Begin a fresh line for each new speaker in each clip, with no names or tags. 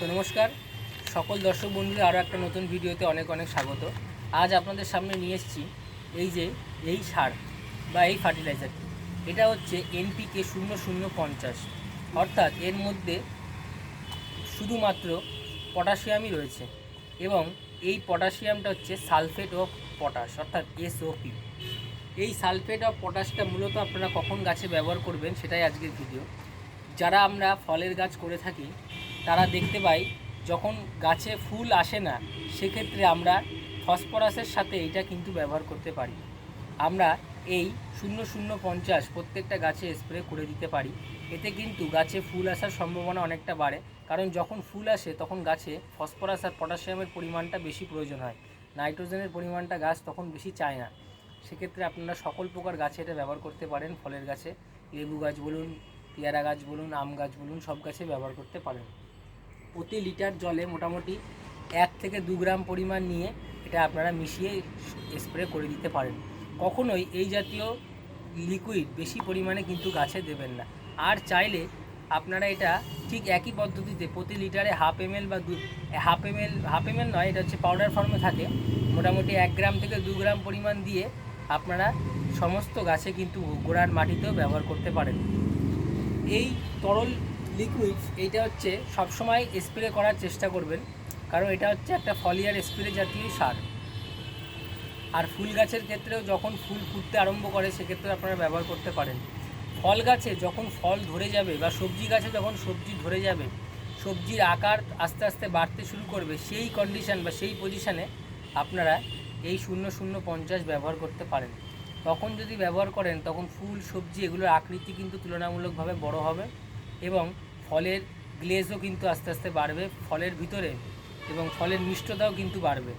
তো নমস্কার। সকল দর্শক বন্ধুদের আরও একটা নতুন ভিডিওতে অনেক অনেক স্বাগত। আজ আপনাদের সামনে নিয়ে এসেছি এই যে এই সার বা এই ফার্টিলাইজারটি এটা হচ্ছে এনপিকে শূন্য শূন্য পঞ্চাশ। অর্থাৎ এর মধ্যে শুধুমাত্র পটাশিয়ামই রয়েছে এবং এই পটাশিয়ামটা হচ্ছে সালফেট অফ পটাশ, অর্থাৎ এসওপি এই সালফেট অফ পটাশটা মূলত আপনারা কখন গাছে ব্যবহার করবেন সেটাই আজকের ভিডিও। যারা আমরা ফলের গাছ করে থাকি তারা দেখতে পাই যখন গাছে ফুল আসে না, সেক্ষেত্রে আমরা ফসফরাসের সাথে এটা কিন্তু ব্যবহার করতে পারি। আমরা এই শূন্য শূন্য পঞ্চাশ প্রত্যেকটা গাছে স্প্রে করে দিতে পারি। এতে কিন্তু গাছে ফুল আসার সম্ভাবনা অনেকটা বাড়ে। কারণ যখন ফুল আসে, তখন গাছে ফসফরাস আর পটাশিয়ামের পরিমাণটা বেশি প্রয়োজন হয়। নাইট্রোজেনের পরিমাণটা গাছ তখন বেশি চায় না। সেক্ষেত্রে আপনারা সকল প্রকার গাছে এটা ব্যবহার করতে পারেন, ফলের গাছে। লেবু গাছ বলুন, পেয়ারা গাছ বলুন, আম গাছ বলুন, সব গাছে ব্যবহার করতে পারেন। প্রতি লিটার জলে মোটামুটি এক থেকে দু গ্রাম পরিমাণ নিয়ে এটা আপনারা মিশিয়ে স্প্রে করে দিতে পারেন। কখনোই এই জাতীয় লিকুইড বেশি পরিমাণে কিন্তু গাছে দেবেন না। আর চাইলে আপনারা এটা ঠিক একই পদ্ধতিতে প্রতি লিটারে হাফ এম বা দু হাফ এম হাফ এম নয়, এটা হচ্ছে পাউডার ফর্মে থাকে। মোটামুটি এক গ্রাম থেকে দু গ্রাম পরিমাণ দিয়ে আপনারা সমস্ত গাছে কিন্তু গোড়ার মাটিতেও ব্যবহার করতে পারেন। এই তরল লিকুইড এইটা হচ্ছে সবসময় স্প্রে করার চেষ্টা করবেন। কারণ এটা হচ্ছে একটা ফলিয়ার স্প্রে জাতীয় সার। আর ফুল গাছের ক্ষেত্রেও যখন ফুল ফুটতে আরম্ভ করে, সেক্ষেত্রে আপনারা ব্যবহার করতে পারেন। ফল গাছে যখন ফল ধরে যাবে বা সবজি গাছে যখন সবজি ধরে যাবে, সবজির আকার আস্তে আস্তে বাড়তে শুরু করবে, সেই কন্ডিশন বা সেই পজিশানে আপনারা এই শূন্য শূন্য পঞ্চাশ ব্যবহার করতে পারেন। তখন যদি ব্যবহার করেন, তখন ফুল, সবজি এগুলোর আকৃতি কিন্তু তুলনামূলকভাবে বড় হবে এবং ফলের গ্লেজও কিন্তু আস্তে আস্তে বাড়বে ফলের ভিতরে এবং ফলের মিষ্টতাও কিন্তু বাড়বে।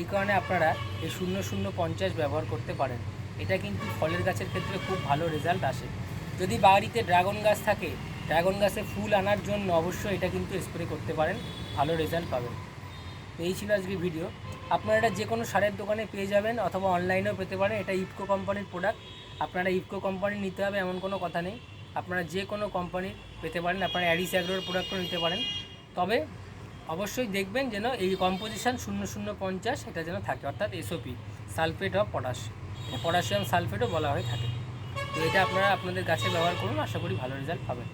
এই কারণে আপনারা এই শূন্য শূন্য পঞ্চাশ ব্যবহার করতে পারেন। এটা কিন্তু ফলের গাছের ক্ষেত্রে খুব ভালো রেজাল্ট আসে। যদি বাড়িতে ড্রাগন গাছ থাকে, ড্রাগন গাছে ফুল আনার জন্য অবশ্যই এটা কিন্তু স্প্রে করতে পারেন, ভালো রেজাল্ট পাবেন। এই ছিল আজকে ভিডিও আপনারা এটা যে কোনো সারের দোকানে পেয়ে যাবেন অথবা অনলাইনেও পেতে পারেন। এটা ইফকো কোম্পানির প্রোডাক্ট আপনারা ইফকো কোম্পানির নিতে হবে, এমন কোনো কথা নেই। আপনারা যে কোনো কোম্পানির পেতে পারেন, আপনারা অ্যাডিস অ্যাগ্রোর প্রোডাক্টও নিতে পারেন। তবে অবশ্যই দেখবেন যেন এই কম্পোজিশান শূন্য শূন্য পঞ্চাশ এটা যেন থাকে, অর্থাৎ SOP sulphate of potash potassium সালফেটও বলা হয়ে থাকে। তো এটা আপনারা আপনাদের গাছে ব্যবহার করুন, আশা করি ভালো রেজাল্ট পাবেন।